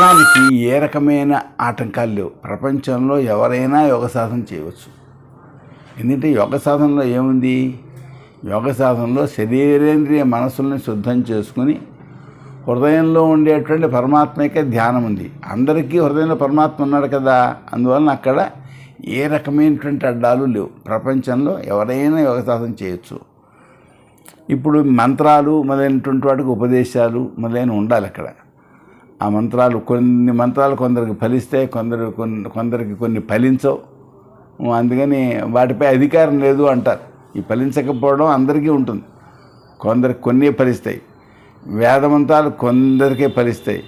యోగానికి ఏ రకమైన ఆటంకాలు లేవు. ప్రపంచంలో ఎవరైనా యోగ సాధన చేయవచ్చు. ఎందుకంటే యోగ సాధనలో ఏముంది? యోగ సాధనలో శరీరేంద్రియ మనసుల్ని శుద్ధం చేసుకుని హృదయంలో ఉండేటువంటి పరమాత్మకే ధ్యానం ఉంది. అందరికీ హృదయంలో పరమాత్మ ఉన్నాడు కదా? అందువలన అక్కడ ఏ రకమైనటువంటి అడ్డాలు లేవు. ప్రపంచంలో ఎవరైనా యోగ సాధన చేయొచ్చు. ఇప్పుడు మంత్రాలు మొదలైనటువంటి వాటికి ఉపదేశాలు మొదలైన ఉండాలి అక్కడ. ఆ మంత్రాలు కొన్ని మంత్రాలు కొందరికి ఫలిస్తాయి కొందరు కొన్ని కొందరికి కొన్ని ఫలించవు. అందుకని వాటిపై అధికారం లేదు అంటారు. ఈ ఫలించకపోవడం అందరికీ ఉంటుంది. కొందరికి కొన్ని ఫలిస్తాయి. వేదమంత్రాలు కొందరికే ఫలిస్తాయి.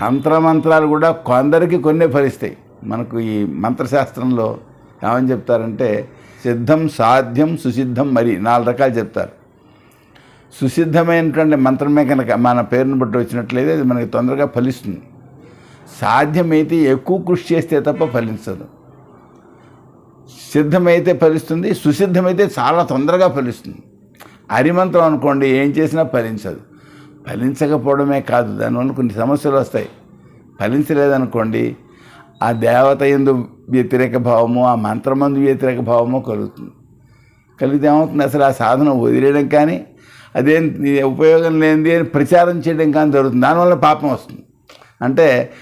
తంత్రమంత్రాలు కూడా కొందరికి కొన్ని ఫలిస్తాయి. మనకు ఈ మంత్రశాస్త్రంలో ఏమని చెప్తారంటే సిద్ధం సాధ్యం సుసిద్ధం మరి నాలుగు రకాలు చెప్తారు. సుసిద్ధమైనటువంటి మంత్రమే కనుక మన పేరును బట్టి వచ్చినట్లయితే అది మనకి తొందరగా ఫలిస్తుంది. సాధ్యమైతే ఎక్కువ కృషి చేస్తే తప్ప ఫలించదు. సిద్ధమైతే ఫలిస్తుంది సుసిద్ధమైతే చాలా తొందరగా ఫలిస్తుంది. హరిమంత్రం అనుకోండి ఏం చేసినా ఫలించదు. ఫలించకపోవడమే కాదు దానివల్ల కొన్ని సమస్యలు వస్తాయి. ఫలించలేదనుకోండి ఆ దేవత ఎందు వ్యతిరేక భావము ఆ మంత్రమందు వ్యతిరేక భావము కలుగుతుంది. కలిగితే ఏమవుతుంది? అసలు ఆ సాధన వదిలేయడం కానీ అదేం ఉపయోగం లేనిది అని ప్రచారం చేయడం కానీ జరుగుతుంది. దానివల్ల పాపం వస్తుంది. అంటే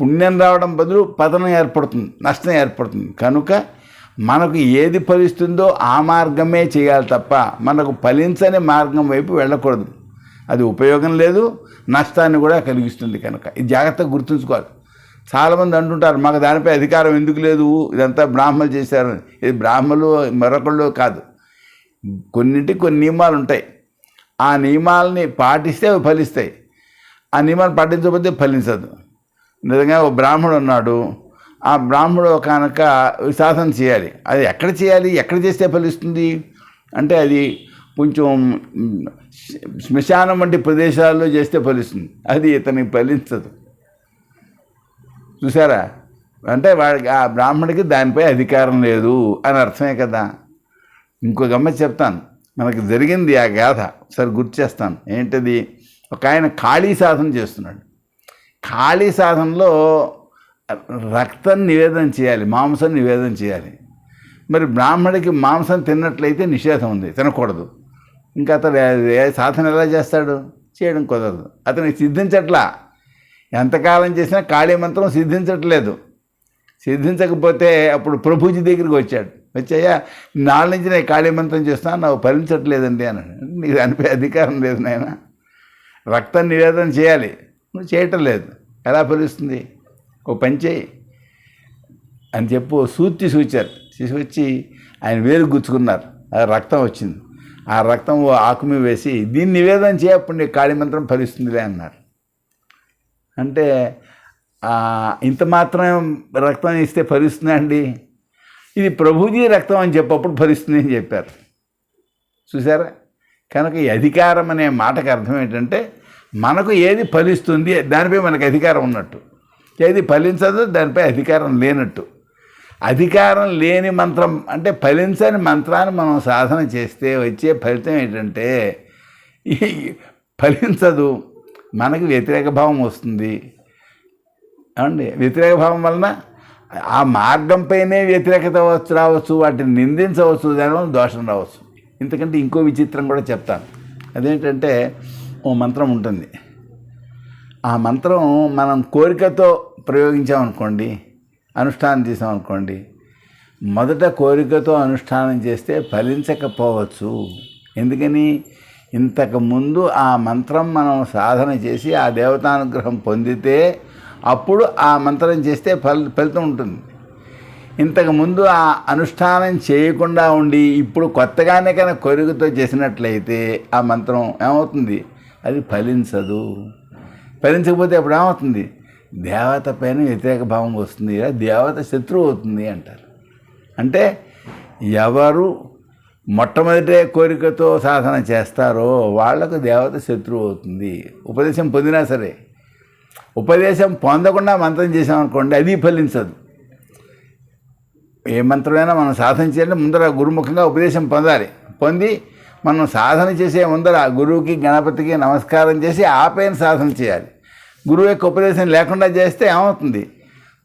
పుణ్యం రావడం బదులు పతనం ఏర్పడుతుంది నష్టం ఏర్పడుతుంది. కనుక మనకు ఏది ఫలిస్తుందో ఆ మార్గమే చేయాలి తప్ప మనకు ఫలించని మార్గం వైపు వెళ్ళకూడదు. అది ఉపయోగం లేదు నష్టాన్ని కూడా కలిగిస్తుంది కనుక. ఇది జాగ్రత్తగా గుర్తుంచుకోవాలి. చాలామంది అంటుంటారు మాకు దానిపై అధికారం ఎందుకు లేదు? ఇదంతా బ్రాహ్మలు చేశారు ఇది బ్రాహ్మలు మరొకళ్ళు కాదు. కొన్నింటి కొన్ని నియమాలు ఉంటాయి. ఆ నియమాలని పాటిస్తే అవి ఫలిస్తాయి. ఆ నియమాలు పాటించకపోతే ఫలించదు. నిజంగా ఒక బ్రాహ్మడు ఉన్నాడు. ఆ బ్రాహ్మడు కనుక సాధన చేయాలి. అది ఎక్కడ చేయాలి? ఎక్కడ చేస్తే ఫలిస్తుంది? అంటే అది కొంచెం శ్మశానం వంటి ప్రదేశాల్లో చేస్తే ఫలిస్తుంది. అది ఇతనికి ఫలించదు. చూసారా? అంటే వాడికి ఆ బ్రాహ్మడికి దానిపై అధికారం లేదు అని అర్థమే కదా. ఇంకో గమ్మ చెప్తాను. మనకి జరిగింది ఆ గాథ. సరే గుర్తు చేస్తాను. ఏంటది? ఒక ఆయన ఖాళీ సాధన చేస్తున్నాడు. ఖాళీ సాధనలో రక్తం నివేదన చేయాలి మాంసం నివేదన చేయాలి. మరి బ్రాహ్మడికి మాంసం తిన్నట్లయితే నిషేధం ఉంది తినకూడదు. ఇంకా అతడు సాధన ఎలా చేస్తాడు? చేయడం కుదరదు. అతనికి సిద్ధించట్లా. ఎంతకాలం చేసినా కాళీ మంత్రం సిద్ధించట్లేదు. సిద్ధించకపోతే అప్పుడు ప్రభుజీ దగ్గరికి వచ్చాడు. వచ్చాయా? నాలుగు నుంచి నేను కాళీ మంత్రం చేస్తాను నాకు ఫలించట్లేదండి అని. నీకు దానిపై అధికారం లేదు నాయన. రక్తం నివేదన చేయాలి. నువ్వు చేయటం లేదు. ఎలా ఫలిస్తుంది? ఓ పని చేయి అని చెప్పు. సూచి సూచారు తీసుకొచ్చి ఆయన వేలు గుచ్చుకున్నారు. ఆ రక్తం వచ్చింది. ఆ రక్తం ఓ ఆకుమి వేసి దీన్ని నివేదన చేయప్పుడు నీకు కాళీ మంత్రం ఫలిస్తుందిలే అన్నారు. అంటే ఇంత మాత్రం రక్తం ఇస్తే ఫలిస్తుందండి ఇది ప్రభుజీ రక్తం అని చెప్పప్పుడు ఫలిస్తుంది అని చెప్పారు. చూసారా కనుక ఈ అధికారం అనే మాటకు అర్థం ఏంటంటే మనకు ఏది ఫలిస్తుంది దానిపై మనకు అధికారం ఉన్నట్టు. ఏది ఫలించదో దానిపై అధికారం లేనట్టు. అధికారం లేని మంత్రం అంటే ఫలించని మంత్రాన్ని మనం సాధన చేస్తే వచ్చే ఫలితం ఏంటంటే ఫలించదు మనకి వ్యతిరేక భావం వస్తుంది. ఏమండి? వ్యతిరేక భావం వలన ఆ మార్గంపైనే వ్యతిరేకత వచ్చు రావచ్చు వాటిని నిందించవచ్చు దానివల్ల దోషం రావచ్చు. ఇంతకంటే ఇంకో విచిత్రం కూడా చెప్తాను. అదేంటంటే ఓ మంత్రం ఉంటుంది. ఆ మంత్రం మనం కోరికతో ప్రయోగించామనుకోండి అనుష్ఠానం చేసామనుకోండి మొదట కోరికతో అనుష్ఠానం చేస్తే ఫలించకపోవచ్చు. ఎందుకని? ఇంతకుముందు ఆ మంత్రం మనం సాధన చేసి ఆ దేవతానుగ్రహం పొందితే అప్పుడు ఆ మంత్రం చేస్తే ఫల ఫలితం ఉంటుంది. ఇంతకుముందు ఆ అనుష్ఠానం చేయకుండా ఉండి ఇప్పుడు కొత్తగానే కనుక కోరికతో చేసినట్లయితే ఆ మంత్రం ఏమవుతుంది? అది ఫలించదు. ఫలించకపోతే అప్పుడు ఏమవుతుంది? దేవత పైన వ్యతిరేక భావం వస్తుంది. దేవత శత్రువు అవుతుంది అంటారు. అంటే ఎవరు మొట్టమొదటే కోరికతో సాధన చేస్తారో వాళ్ళకు దేవత శత్రువు అవుతుంది. ఉపదేశం పొందినా సరే. ఉపదేశం పొందకుండా మంత్రం చేసామనుకోండి అది ఫలించదు. ఏ మంత్రమైనా మనం సాధన చేయాలంటే ముందర గురుముఖంగా ఉపదేశం పొందాలి. పొంది మనం సాధన చేసే ముందర గురువుకి గణపతికి నమస్కారం చేసి ఆపైన సాధన చేయాలి. గురువు యొక్క ఉపదేశం లేకుండా చేస్తే ఏమవుతుంది?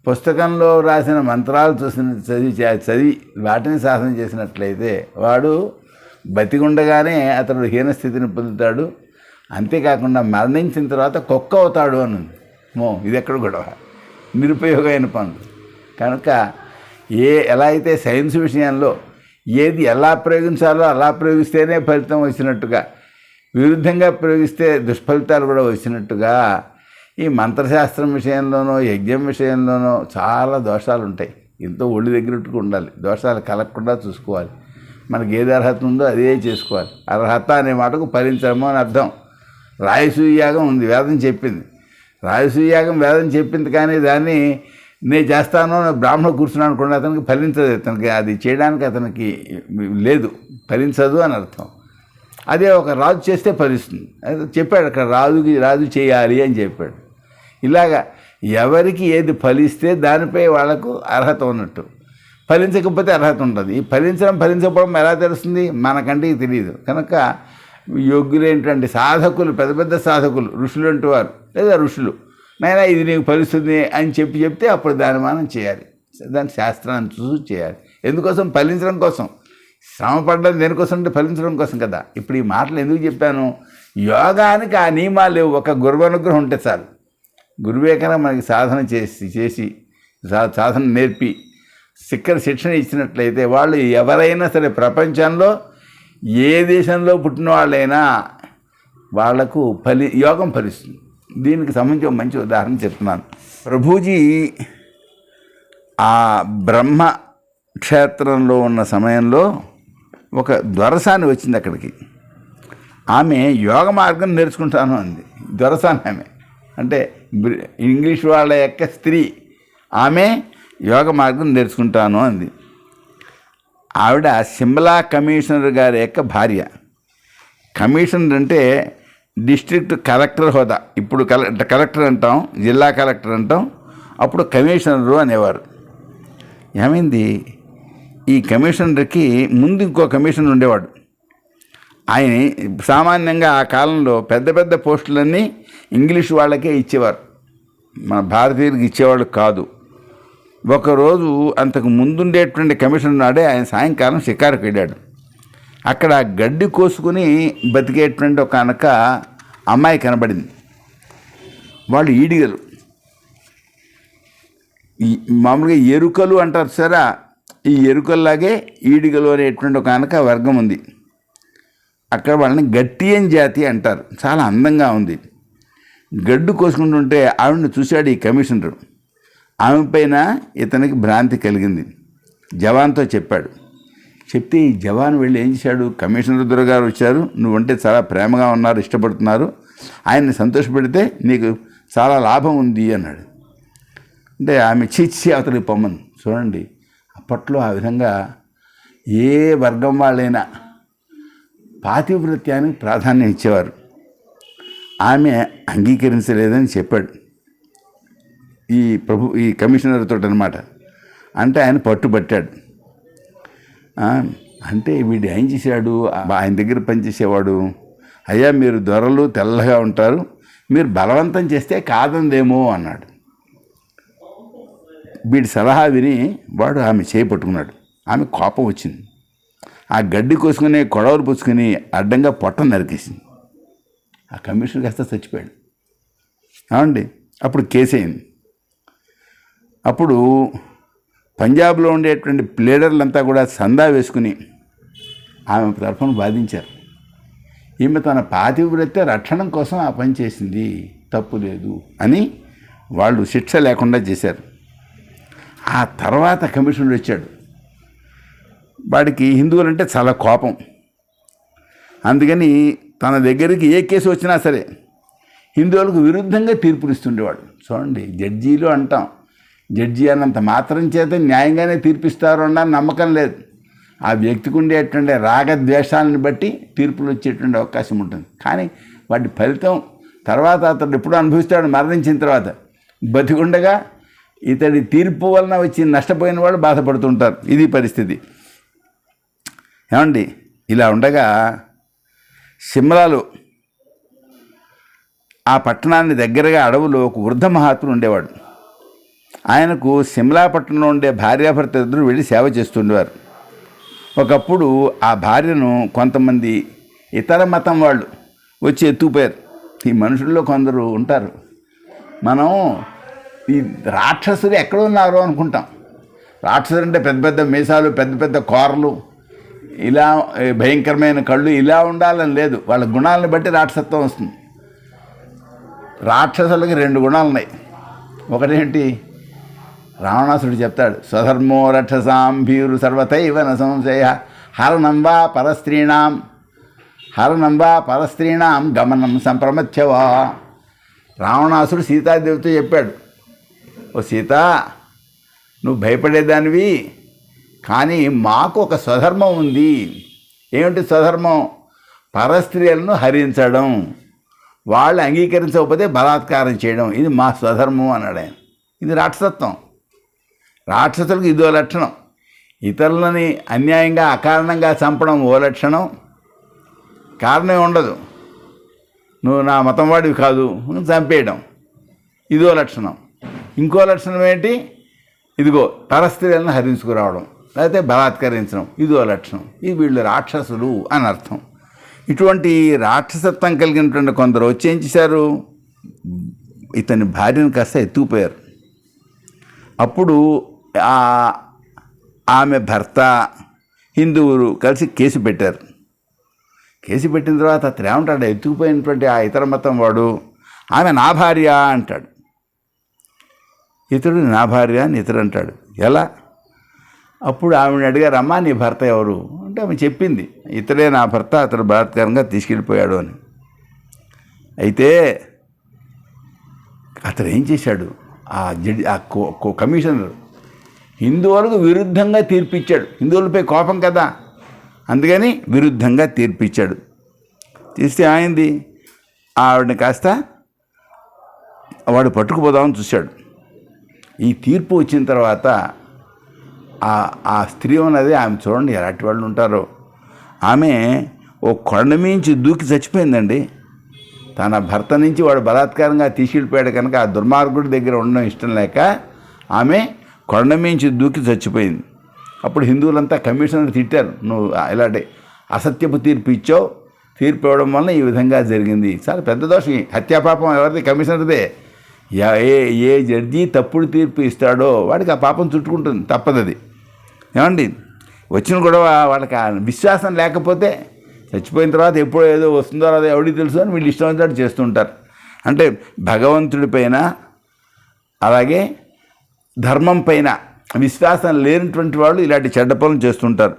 పుస్తకంలో రాసిన మంత్రాలు చూసిన చదివి చదివి వాటిని సాధన చేసినట్లయితే వాడు బతికుండగానే అతడు హీనస్థితిని పొందుతాడు. అంతేకాకుండా మరణించిన తర్వాత కుక్క అవుతాడు అని ఉంది. మో ఇది ఎక్కడ గొడవ. నిరుపయోగమైన పనులు. కనుక ఏ ఎలా అయితే సైన్స్ విషయంలో ఏది ఎలా ప్రయోగించాలో అలా ప్రయోగిస్తేనే ఫలితం వచ్చినట్టుగా విరుద్ధంగా ప్రయోగిస్తే దుష్ఫలితాలు కూడా వచ్చినట్టుగా ఈ మంత్రశాస్త్రం విషయంలోనో యజ్ఞం విషయంలోనో చాలా దోషాలు ఉంటాయి ఎంతో ఒళ్ళు దగ్గరట్టుకు ఉండాలి. దోషాలు కలగకుండా చూసుకోవాలి. మనకి ఏది అర్హత ఉందో అదే చేసుకోవాలి. అర్హత అనే మాటకు ఫలించడము అని అర్థం. రాయసూయ యాగం ఉంది వేదం చెప్పింది. రాజసూయాగం వేదం చెప్పింది కానీ దాన్ని నేను చేస్తాను బ్రాహ్మణ కూర్చున్నాను అనుకోండి అతనికి ఫలించదు. అతనికి అది చేయడానికి అతనికి లేదు. ఫలించదు అని అర్థం. అదే ఒక రాజు చేస్తే ఫలిస్తుంది. అది చెప్పాడు అక్కడ రాజుకి రాజు చేయాలి అని చెప్పాడు. ఇలాగా ఎవరికి ఏది ఫలిస్తే దానిపై వాళ్ళకు అర్హత ఉన్నట్టు. ఫలించకపోతే అర్హత ఉంటుంది ఈ ఫలించడం ఫలించకపోవడం ఎలా తెలుస్తుంది? మనకంటే తెలియదు కనుక యోగ్యులేంటంటే సాధకులు పెద్ద పెద్ద సాధకులు ఋషులు అంటూ వారు. లేదా ఋషులు. నైనా ఇది నీకు ఫలిస్తుంది అని చెప్పి చెప్తే అప్పుడు దాని మనం చేయాలి. దాని శాస్త్రాన్ని చూసి చేయాలి. ఎందుకోసం? ఫలించడం కోసం. శ్రమ పడడం దేనికోసం అంటే ఫలించడం కోసం కదా. ఇప్పుడు ఈ మాటలు ఎందుకు చెప్పాను? యోగానికి ఆ నియమాలు ఒక గురువు అనుగ్రహం ఉంటే చాలు. గురువే మనకి సాధన చేసి చేసి సా- సాధన నేర్పి సిక్కర శిక్షణ ఇచ్చినట్లయితే వాళ్ళు ఎవరైనా సరే ప్రపంచంలో ఏ దేశంలో పుట్టిన వాళ్ళైనా వాళ్ళకు ఫలి యోగం ఫలిస్తుంది. దీనికి సంబంధించి ఒక మంచి ఉదాహరణ చెప్తున్నాను. ప్రభుజీ ఆ బ్రహ్మ క్షేత్రంలో ఉన్న సమయంలో ఒక దొరసాని వచ్చింది అక్కడికి. ఆమె యోగ మార్గం నేర్చుకుంటాను అంది. దొరసాని ఆమె. అంటే ఇంగ్లీష్ వాళ్ళ యొక్క స్త్రీ. ఆమె యోగ మార్గం నేర్చుకుంటాను అంది. ఆవిడ సిమ్లా కమిషనర్ గారి యొక్క భార్య. కమిషనర్ అంటే డిస్ట్రిక్ట్ కలెక్టర్ హోదా. ఇప్పుడు కల కలెక్టర్ అంటాం జిల్లా కలెక్టర్ అంటాం అప్పుడు కమిషనరు అనేవారు. ఏమైంది? ఈ కమిషనర్కి ముందు ఇంకో కమిషనర్ ఉండేవాడు. ఆయన సామాన్యంగా ఆ కాలంలో పెద్ద పెద్ద పోస్టులన్నీ ఇంగ్లీష్ వాళ్ళకే ఇచ్చేవారు. మన భారతీయులకు ఇచ్చేవాళ్ళు కాదు. ఒకరోజు అంతకు ముందుండేటువంటి కమిషన్ నాడే ఆయన సాయంకాలం షికారుకు వెళ్ళాడు. అక్కడ గడ్డి కోసుకుని బతికేటువంటి ఒక అనక అమ్మాయి కనబడింది. వాళ్ళు ఈడిగలు. మామూలుగా ఎరుకలు అంటారు సరే ఈ ఎరుకల్లాగే ఈడిగలు అనేటువంటి ఒక అనక వర్గం ఉంది. అక్కడ వాళ్ళని గట్టియన్ జాతి అంటారు. చాలా అందంగా ఉంది. గడ్డు కోసుకుంటుంటే ఆవిడని చూశాడు ఈ కమిషనరు. ఆమె పైన ఇతనికి భ్రాంతి కలిగింది. జవాన్తో చెప్పాడు చెప్తే ఈ జవాన్ వెళ్ళి ఏం చేశాడు? కమిషనర్ దొరగారు వచ్చారు. నువ్వంటే చాలా ప్రేమగా ఉన్నారు ఇష్టపడుతున్నారు. ఆయన్ని సంతోషపెడితే నీకు చాలా లాభం ఉంది అన్నాడు. అంటే ఆమె చీచి అతనికి పొమ్మను. చూడండి అప్పట్లో ఆ విధంగా ఏ వర్గం వాళ్ళైనా పాతివృత్యానికి ప్రాధాన్యం ఇచ్చేవారు. ఆమె అంగీకరించలేదని చెప్పాడు. ఈ ప్రభు ఈ కమిషనర్ తోటి అనమాట అంటే ఆయన పట్టుబట్టాడు. అంటే వీడు ఏం చేశాడు? ఆయన దగ్గర పనిచేసేవాడు అయ్యా మీరు దొరలు తెల్లగా ఉంటారు. మీరు బలవంతం చేస్తే కాదందేమో అన్నాడు. వీడి సలహా విని వాడు ఆమె చేయి పట్టుకున్నాడు. ఆమె కోపం వచ్చింది. ఆ గడ్డి కోసుకుని కొడవలు పుచ్చుకొని అడ్డంగా పొట్టం నరికేసింది. ఆ కమిషనర్ కాస్త చచ్చిపోయాడు. ఏమండి? అప్పుడు కేసు అయింది అప్పుడు పంజాబ్లో ఉండేటువంటి ప్లేడర్లంతా కూడా సందా వేసుకుని ఆమె తరఫున బాధించారు ఈమె తన పాతివ్రత్య రక్షణం కోసం ఆ పని చేసింది. తప్పు లేదు అని వాళ్ళు శిక్ష లేకుండా చేశారు. ఆ తర్వాత కమిషనర్ వచ్చాడు. వాడికి హిందువులంటే చాలా కోపం. అందుకని తన దగ్గరికి ఏ కేసు వచ్చినా సరే హిందువులకు విరుద్ధంగా తీర్పునిస్తుండేవాడు. చూడండి జడ్జీలు అంటాం. జడ్జి అన్నంత మాత్రం చేత న్యాయంగానే తీర్పిస్తారు అన్న నమ్మకం లేదు. ఆ వ్యక్తికి ఉండేటువంటి రాగద్వేషాలను బట్టి తీర్పులు వచ్చేటువంటి అవకాశం ఉంటుంది. కానీ వాటి ఫలితం తర్వాత అతడు ఎప్పుడు అనుభవిస్తాడు మరణించిన తర్వాత. బతికుండగా ఇతడి తీర్పు వలన వచ్చి నష్టపోయిన వాళ్ళు బాధపడుతుంటారు ఇది పరిస్థితి. ఏమండి? ఇలా ఉండగా సిమ్లాలో ఆ పట్టణాన్ని దగ్గరగా అడవులో ఒక వృద్ధ మహాత్ముడు ఉండేవాడు. ఆయనకు సిమ్లా పట్టణంలో ఉండే భార్యాభర్త ఇద్దరు వెళ్ళి సేవ చేస్తుండేవారు. ఒకప్పుడు ఆ భార్యను కొంతమంది ఇతర మతం వాళ్ళు వచ్చి ఎత్తుకుపోయారు. ఈ మనుషుల్లో కొందరు ఉంటారు. మనం ఈ రాక్షసులు ఎక్కడ ఉన్నారు అనుకుంటాం. రాక్షసులు అంటే పెద్ద పెద్ద మీసాలు పెద్ద పెద్ద కూరలు ఇలా భయంకరమైన కళ్ళు ఇలా ఉండాలని లేదు. వాళ్ళ గుణాలను బట్టి రాక్షసత్వం వస్తుంది. రాక్షసులకి రెండు గుణాలు ఉన్నాయి ఒకటేంటి? రావణాసుడు చెప్తాడు స్వధర్మో రక్షసాం భీరు సర్వతైవ న సంశయ హరణంబా పరస్త్రీణాం హరణంబా పరస్త్రీణాం గమనం సంప్రమత్యవా రావణాసుడు సీతాదేవితో చెప్పాడు ఓ సీత నువ్వు భయపడేదానివి కానీ మాకు ఒక స్వధర్మం ఉంది. ఏమిటి స్వధర్మం? పరస్త్రీలను హరించడం వాళ్ళు అంగీకరించకపోతే బలాత్కారం చేయడం ఇది మా స్వధర్మం అన్నాడు ఆయన. ఇది రాక్షసత్వం. రాక్షసులకు ఇదో లక్షణం. ఇతరులని అన్యాయంగా అకారణంగా చంపడం ఓ లక్షణం. కారణం ఉండదు. నువ్వు నా మతం వాడివి కాదు నువ్వు చంపేయడం. ఇదో లక్షణం. ఇంకో లక్షణం ఏంటి? ఇదిగో పరస్త్రీలను హరించుకురావడం లేకపోతే బలాత్కరించడం ఇదో లక్షణం. ఇది వీళ్ళు రాక్షసులు అని అర్థం. ఇటువంటి రాక్షసత్వం కలిగినటువంటి కొందరు వచ్చి ఏం చేశారు? ఇతని భార్యను కాస్త ఎత్తుకుపోయారు. అప్పుడు ఆమె భర్త హిందువులు కలిసి కేసు పెట్టారు. కేసు పెట్టిన తర్వాత అతను ఏమంటాడు? ఎత్తుకుపోయినటువంటి ఆ ఇతర మతం వాడు ఆమె నా భార్య అంటాడు. ఇతడు నా భార్య అని ఇతడు అంటాడు. ఎలా? అప్పుడు ఆమెను అడిగారు అమ్మా నీ భర్త ఎవరు? అంటే ఆమె చెప్పింది ఇతడే నా భర్త అతడు బలాత్కారంగా తీసుకెళ్ళిపోయాడు అని. అయితే అతను ఏం చేశాడు? ఆ జడ్జి ఆ కో- కమిషనర్ హిందువులకు విరుద్ధంగా తీర్పిచ్చాడు. హిందువులపై కోపం కదా? అందుకని విరుద్ధంగా తీర్పిచ్చాడు. తీస్తే ఆయింది ఆవిడని కాస్త వాడు పట్టుకుపోదామని చూశాడు. ఈ తీర్పు వచ్చిన తర్వాత ఆ ఆ స్త్రీ ఉన్నది ఆమె చూడండి ఎలాంటి వాళ్ళు ఉంటారో. ఆమె ఓ కొండ మించి దూకి చచ్చిపోయిందండి. తన భర్త నుంచి వాడు బలాత్కారంగా తీసుకెళ్ళిపోయాడు కనుక ఆ దుర్మార్గుడి దగ్గర ఉండడం ఇష్టం లేక ఆమె కొండమించి దూకి చచ్చిపోయింది. అప్పుడు హిందువులంతా కమిషనర్ తిట్టారు నువ్వు ఇలాంటి అసత్యపు తీర్పు ఇచ్చావు తీర్పు ఇవ్వడం వలన ఈ విధంగా జరిగింది. చాలా పెద్ద దోషం ఈ హత్యాపాపం ఎవరిది? కమిషనర్దే. ఏ ఏ జడ్జి తప్పుడు తీర్పు ఇస్తాడో వాడికి ఆ పాపం చుట్టుకుంటుంది తప్పదది. ఏమండి? వచ్చిన గొడవ వాళ్ళకి ఆ విశ్వాసం లేకపోతే చచ్చిపోయిన తర్వాత ఎప్పుడో ఏదో వస్తుందో రాదో ఎవడికి తెలుసు అని వీళ్ళు ఇష్టం వచ్చినట్టు చేస్తుంటారు. అంటే భగవంతుడి పైన అలాగే ధర్మం పైన విశ్వాసం లేనటువంటి వాళ్ళు ఇలాంటి చెడ్డ పనులు చేస్తుంటారు.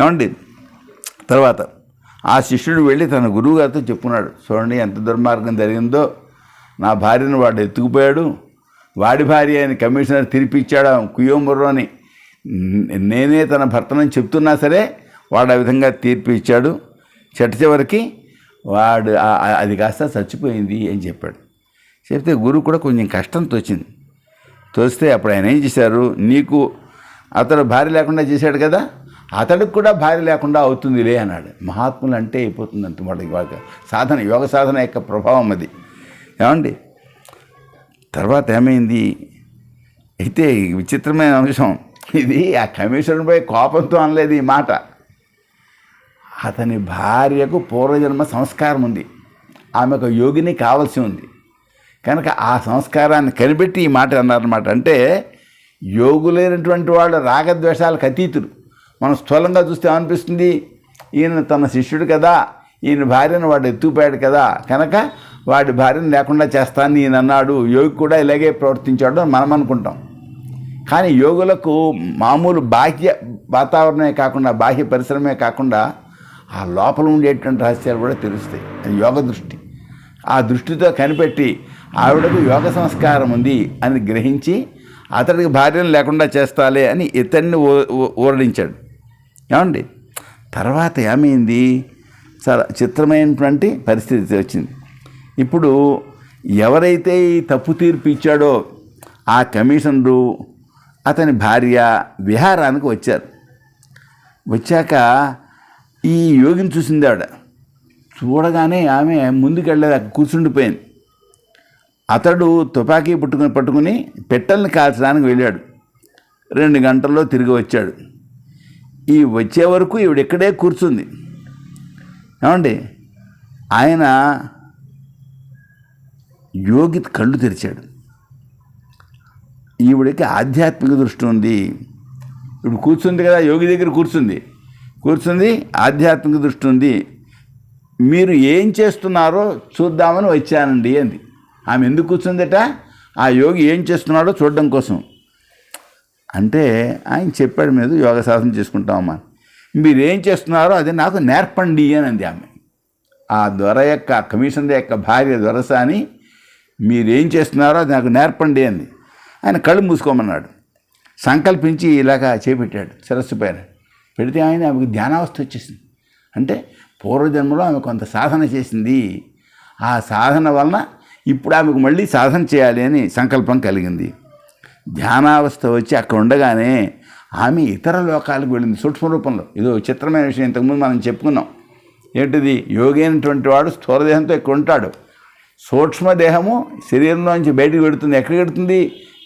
ఏమండి? తర్వాత ఆ శిష్యుడు వెళ్ళి తన గురువుగారితో చెప్పుకున్నాడు చూడండి ఎంత దుర్మార్గం జరిగిందో. నా భార్యను వాడు ఎత్తుకుపోయాడు. వాడి భార్య అని కమిషనర్ తిరిపిచ్చాడు కుయోముర్రు అని నేనే తన భర్తనని చెప్తున్నా సరే వాడు ఆ విధంగా తీర్పు ఇచ్చాడు చెట్ట చివరికి వాడు అది కాస్త చచ్చిపోయింది అని చెప్పాడు. చెప్తే గురువు కూడా కొంచెం కష్టం తోచింది తోస్తే అప్పుడు ఆయన ఏం చేశారు? నీకు అతడు భార్య లేకుండా చేశాడు కదా? అతడికి కూడా భార్య లేకుండా అవుతుందిలే అన్నాడు. మహాత్ములు అంటే అయిపోతుంది అంత మాట ఇవాళ. సాధన యోగ సాధన యొక్క ప్రభావం అది. ఏమండి? తర్వాత ఏమైంది? అయితే విచిత్రమైన అంశం. ఇది ఆ కమిషనర్పై కోపంతో అనలేదు ఈ మాట. అతని భార్యకు పూర్వజన్మ సంస్కారం ఉంది. ఆమె ఒక యోగిని కావాల్సి ఉంది. కనుక ఆ సంస్కారాన్ని కనిపెట్టి ఈ మాట అన్నారన్నమాట. అంటే యోగులైనటువంటి వాళ్ళు రాగద్వేషాలకు అతీతులు. మనం స్థూలంగా చూస్తే అనిపిస్తుంది ఈయన తన శిష్యుడు కదా ఈయన భార్యను వాడు ఎత్తుకుపోయాడు కదా కనుక వాడి భార్యను లేకుండా చేస్తానని ఈయన అన్నాడు. యోగి కూడా ఇలాగే ప్రవర్తించాడు అని మనం అనుకుంటాం. కానీ యోగులకు మామూలు బాహ్య వాతావరణమే కాకుండా బాహ్య పరిశ్రమే కాకుండా ఆ లోపల ఉండేటువంటి రహస్యాలు కూడా తెలుస్తాయి. అది యోగ దృష్టి. ఆ దృష్టితో కనిపెట్టి ఆవిడకు యోగ సంస్కారం ఉంది అని గ్రహించి అతడికి భార్యను లేకుండా చేస్తాలే అని ఇతన్ని ఊరడించాడు. ఏమండి? తర్వాత ఏమైంది? చాలా చిత్రమైనటువంటి పరిస్థితి వచ్చింది. ఇప్పుడు ఎవరైతే ఈ తప్పు తీర్పు ఇచ్చాడో ఆ కమిషనరు అతని భార్య విహారానికి వచ్చారు. వచ్చాక ఈ యోగిని చూసింది ఆవిడ. చూడగానే ఆమె ముందుకెళ్ళేది కూర్చుండిపోయింది. అతడు తుపాకీ పుట్టుకుని పట్టుకుని పెట్టెల్ని కాల్చడానికి వెళ్ళాడు. రెండు గంటల్లో తిరిగి వచ్చాడు. ఈ వచ్చే వరకు ఈవిడ ఇక్కడే కూర్చుంది. ఏమండి? ఆయన యోగి కళ్ళు తెరిచాడు. ఈవిడికి ఆధ్యాత్మిక దృష్టి ఉంది. ఇప్పుడు కూర్చుంది కదా యోగి దగ్గర కూర్చుంది. కూర్చుంది ఆధ్యాత్మిక దృష్టి ఉంది. మీరు ఏం చేస్తున్నారో చూద్దామని వచ్చానండి అంది. ఆమె ఎందుకు కూర్చుందట? ఆ యోగి ఏం చేస్తున్నాడో చూడడం కోసం. అంటే ఆయన చెప్పాడు మీద యోగ సాధన చేసుకుంటామమ్మా మీరేం చేస్తున్నారో అది నాకు నేర్పండి అని అంది ఆమె. ఆ దొర యొక్క కమిషనర్ యొక్క భార్య దొరసాని మీరేం చేస్తున్నారో అది నాకు నేర్పండి అంది. ఆయన కళ్ళు మూసుకోమన్నాడు. సంకల్పించి ఇలాగా చేపెట్టాడు శిరస్సు పైన. పెడితే ఆయన ఆమెకు ధ్యానావస్థ వచ్చేసింది. అంటే పూర్వజన్మలో ఆమె కొంత సాధన చేసింది. ఆ సాధన వలన ఇప్పుడు ఆమెకు మళ్ళీ సాధన చేయాలి అని సంకల్పం కలిగింది. ధ్యానావస్థ వచ్చి అక్కడ ఉండగానే ఆమె ఇతర లోకాలకు వెళ్ళింది సూక్ష్మ రూపంలో. ఇదో చిత్రమైన విషయం ఇంతకుముందు మనం చెప్పుకున్నాం. ఏంటిది? యోగి అయినటువంటి వాడు స్థూలదేహంతో ఇక్కడ ఉంటాడు. సూక్ష్మదేహము శరీరంలోంచి బయటకు పెడుతుంది ఎక్కడికి పెడుతుంది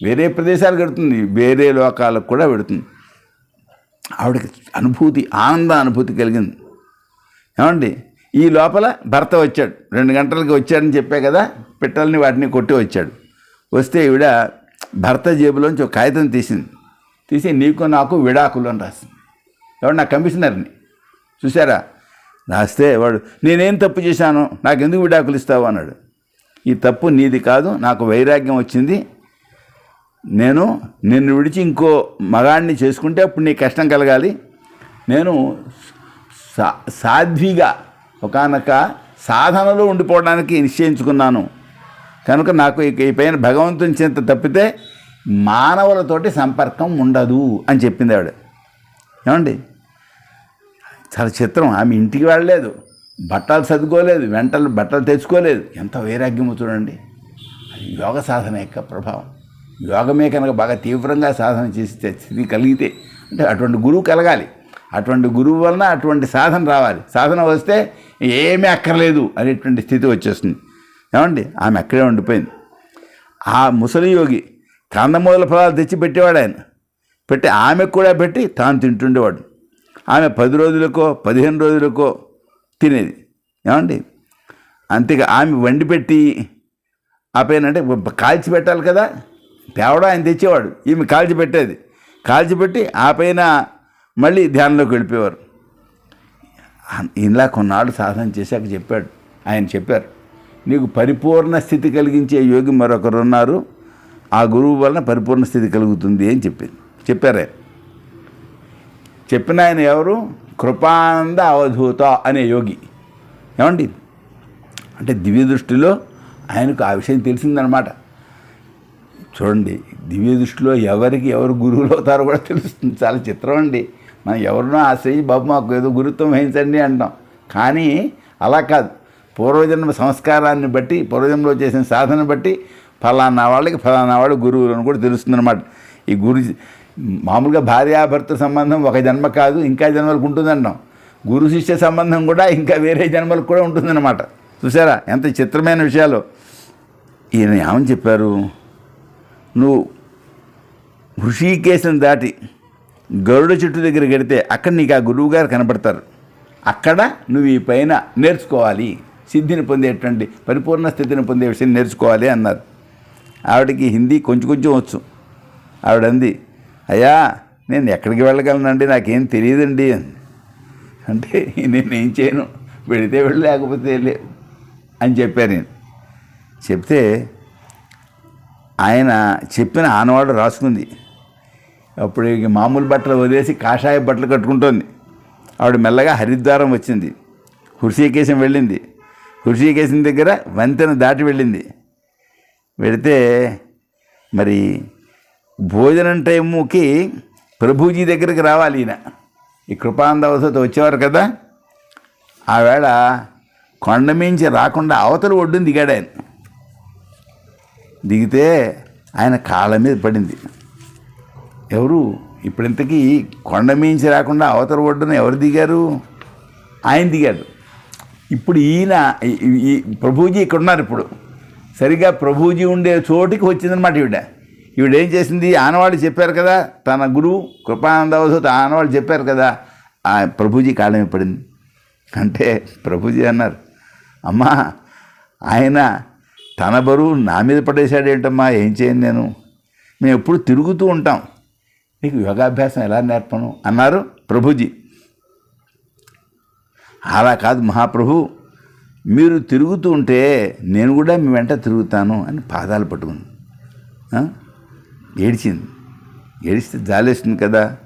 వేరే ప్రదేశాలకు పెడుతుంది వేరే లోకాలకు కూడా పెడుతుంది ఆవిడకి అనుభూతి ఆనంద అనుభూతి కలిగింది. ఏమండి? ఈ లోపల భర్త వచ్చాడు. రెండు గంటలకి వచ్చాడని చెప్పే కదా పిట్టల్ని వాటిని కొట్టి వచ్చాడు. వస్తే ఈవిడ భర్త జేబులోంచి ఒక కాగితం తీసింది. తీసి నీకు నాకు విడాకులు అని రాసింది. ఎవడు? నా కమిషనర్ని. చూసారా రాస్తే వాడు నేనేం తప్పు చేశాను? నాకు ఎందుకు విడాకులు ఇస్తావు? అన్నాడు. ఈ తప్పు నీది కాదు నాకు వైరాగ్యం వచ్చింది. నేను నిన్ను విడిచి ఇంకో మగాడిని చేసుకుంటే అప్పుడు నీ కష్టం కలగాలి. నేను సా సాధ్విగా ఒకనొక సాధనలో ఉండిపోవడానికి నిశ్చయించుకున్నాను. కనుక నాకు ఇక ఈ పైన భగవంతుని చింత తప్పితే మానవులతోటి సంపర్కం ఉండదు అని చెప్పింది ఆవిడ. ఏమండి? చాలా చిత్రం. ఆమె ఇంటికి వెళ్ళలేదు. బట్టలు చదువుకోలేదు వెంటలు బట్టలు తెచ్చుకోలేదు. ఎంత వైరాగ్యమో చూడండి. అది యోగ సాధన యొక్క ప్రభావం. యోగమే కనుక బాగా తీవ్రంగా సాధన చేసి స్థితి కలిగితే అంటే అటువంటి గురువు కలగాలి. అటువంటి గురువు వలన అటువంటి సాధన రావాలి. సాధన వస్తే ఏమీ అక్కర్లేదు అనేటువంటి స్థితి వచ్చేస్తుంది. ఏమండి? ఆమె అక్కడే ఉండిపోయింది. ఆ ముసలి యోగి కందమూల ఫలాలు తెచ్చి పెట్టేవాడు ఆయన. పెట్టి ఆమెకు కూడా పెట్టి తాను తింటుండేవాడు. ఆమె పది రోజులకో పదిహేను రోజులకో తినేది. ఏమండి? అంతేగా ఆమె వండి పెట్టి ఆ పైన అంటే కాల్చి పెట్టాలి కదా. తేవడం ఆయన తెచ్చేవాడు. ఈమె కాల్చి పెట్టేది. కాల్చి పెట్టి ఆ పైన మళ్ళీ ధ్యానంలోకి వెళ్ళిపోయేవారు. ఇలా కొన్నాళ్ళు సాధన చేశాక చెప్పాడు. ఆయన చెప్పారు నీకు పరిపూర్ణ స్థితి కలిగించే యోగి మరొకరు ఉన్నారు. ఆ గురువు వలన పరిపూర్ణ స్థితి కలుగుతుంది అని చెప్పింది. చెప్పారే చెప్పిన ఆయన ఎవరు? కృపానంద అవధూత అనే యోగి. ఏమండి అంటే దివ్య దృష్టిలో ఆయనకు ఆ విషయం తెలిసిందనమాట చూడండి దివ్య దృష్టిలో ఎవరికి ఎవరు గురువులు అవుతారో కూడా తెలుస్తుంది. చాలా చిత్రం అండి. మనం ఎవరినో ఆశ్రయించి బాబు మాకు ఏదో గురుత్వం వహించండి అంటాం. కానీ అలా కాదు. పూర్వజన్మ సంస్కారాన్ని బట్టి పూర్వజన్మలో చేసిన సాధన బట్టి ఫలానా వాళ్ళకి ఫలానా వాడు గురువులు అని కూడా తెలుస్తుందన్నమాట. ఈ గురు మామూలుగా భార్యాభర్త సంబంధం ఒక జన్మ కాదు ఇంకా జన్మలకు ఉంటుందంటాం. గురు శిష్య సంబంధం కూడా ఇంకా వేరే జన్మలకు కూడా ఉంటుందన్నమాట. చూసారా ఎంత చిత్రమైన విషయాలు. ఈయన ఏమని చెప్పారు? నువ్వు హృషికేశం దాటి గరుడ చెట్టు దగ్గర గడితే అక్కడ నీకు ఆ గురువు గారు కనపడతారు. అక్కడ నువ్వు ఈ పైన నేర్చుకోవాలి. సిద్ధిని పొందేటువంటి పరిపూర్ణ స్థితిని పొందే విషయం నేర్చుకోవాలి అన్నారు. ఆవిడకి హిందీ కొంచెం కొంచెం వచ్చు. ఆవిడ అంది అయ్యా నేను ఎక్కడికి వెళ్ళగలనండి? నాకేం తెలియదండి. అంది అంటే నేను ఏం చేయను? వెళితే వెళ్ళి లేకపోతే లే అని చెప్పాను నేను చెప్తే ఆయన చెప్పిన ఆనవాడు రాసుకుంది. అప్పుడు మామూలు బట్టలు వదిలేసి కాషాయ బట్టలు కట్టుకుంటోంది. ఆవిడ మెల్లగా హరిద్వారం వచ్చింది. హృషికేశం వెళ్ళింది. హృషికేశం దగ్గర వంతెన దాటి వెళ్ళింది. వెళితే మరి భోజనం టైముకి ప్రభుజీ దగ్గరికి రావాలి ఈయన. ఈ కృపాంధవసతో వచ్చేవారు కదా. ఆవేళ కొండ మించి రాకుండా అవతల ఒడ్డుని దిగాడు ఆయన దిగితే ఆయన కాళ్ళ మీద పడింది. ఎవరు? ఇప్పుడింతకీ కొండ మించి రాకుండా అవతల ఒడ్డున ఎవరు దిగారు? ఆయన దిగాడు. ఇప్పుడు ఈయన ఈ- ప్రభుజీ ఇక్కడ ఉన్నారు ఇప్పుడు. సరిగా ప్రభుజీ ఉండే చోటికి వచ్చిందనమాట ఈవిడ. ఈవిడ ఏం చేసింది? ఆనవాళ్ళు చెప్పారు కదా తన గురువు కృపానందవధూత ఆనవాళ్ళు చెప్పారు కదా ఆ ప్రభుజీ కాలం పడింది. అంటే ప్రభుజీ అన్నారు అమ్మా ఆయన తన బరువు నా మీద పడేశాడు ఏంటమ్మా ఏం చేయను నేను? మేము ఎప్పుడు తిరుగుతూ ఉంటాం. నీకు యోగాభ్యాసం ఎలా నేర్పను? అన్నారు ప్రభుజీ. అలా కాదు మహాప్రభు మీరు తిరుగుతూ ఉంటే నేను కూడా మీ వెంట తిరుగుతాను అని పాదాలు పట్టుకుంది. ఏడిచింది. ఏడిస్తే జాలేస్తుంది కదా.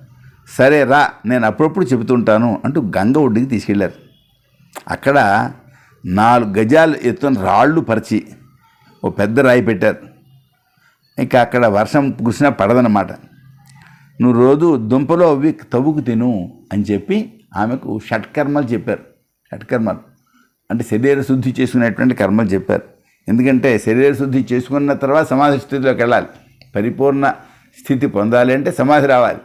సరే రా నేను అప్పుడప్పుడు చెబుతుంటాను అంటూ గంగ ఒడ్డుకి తీసుకెళ్ళారు. అక్కడ నాలుగు గజాలు ఎత్తున రాళ్ళు పరిచి ఓ పెద్ద రాయి పెట్టారు. ఇంకా అక్కడ వర్షం కురిసినా పడదన్నమాట. నువ్వు రోజు దుంపలో అవి తవ్వుకు తిను అని చెప్పి ఆమెకు షట్కర్మలు చెప్పారు. షట్కర్మలు అంటే శరీర శుద్ధి చేసుకునేటువంటి కర్మలు చెప్పారు. ఎందుకంటే శరీర శుద్ధి చేసుకున్న తర్వాత సమాధి స్థితిలోకి వెళ్ళాలి. పరిపూర్ణ స్థితి పొందాలి అంటే సమాధి రావాలి.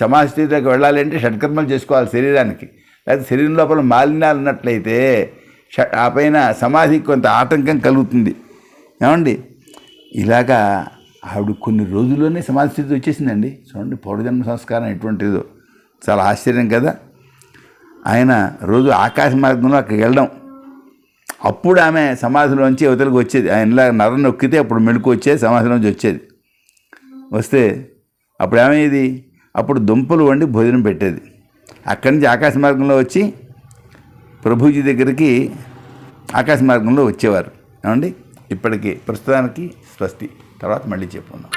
సమాధి స్థితిలోకి వెళ్ళాలి అంటే షట్కర్మలు చేసుకోవాలి శరీరానికి. లేకపోతే శరీరం లోపల మాలిన్యాలు ఉన్నట్లయితే ఆ పైన సమాధికి కొంత ఆటంకం కలుగుతుంది. ఏమండి? ఇలాగా ఆవిడ కొన్ని రోజుల్లోనే సమాధి స్థితి వచ్చేసిందండి. చూడండి పౌరజన్మ సంస్కారం ఎటువంటిదో. చాలా ఆశ్చర్యం కదా? ఆయన రోజు ఆకాశ మార్గంలో అక్కడికి వెళ్ళడం. అప్పుడు ఆమె సమాధిలోంచి అవతలకి వచ్చేది. ఆయనలా నర నొక్కితే అప్పుడు మెడుకు వచ్చేది సమాధిలోంచి వచ్చేది. వస్తే అప్పుడు ఏమయ్యేది అప్పుడు దుంపలు వండి భోజనం పెట్టేది. అక్కడి నుంచి ఆకాశ మార్గంలో వచ్చి ప్రభుజీ దగ్గరికి ఆకాశ మార్గంలో వచ్చేవారు. ఏమండి? ఇప్పటికి ప్రస్తుతానికి స్వస్తి. తర్వాత మళ్ళీ చెప్పుకుందాం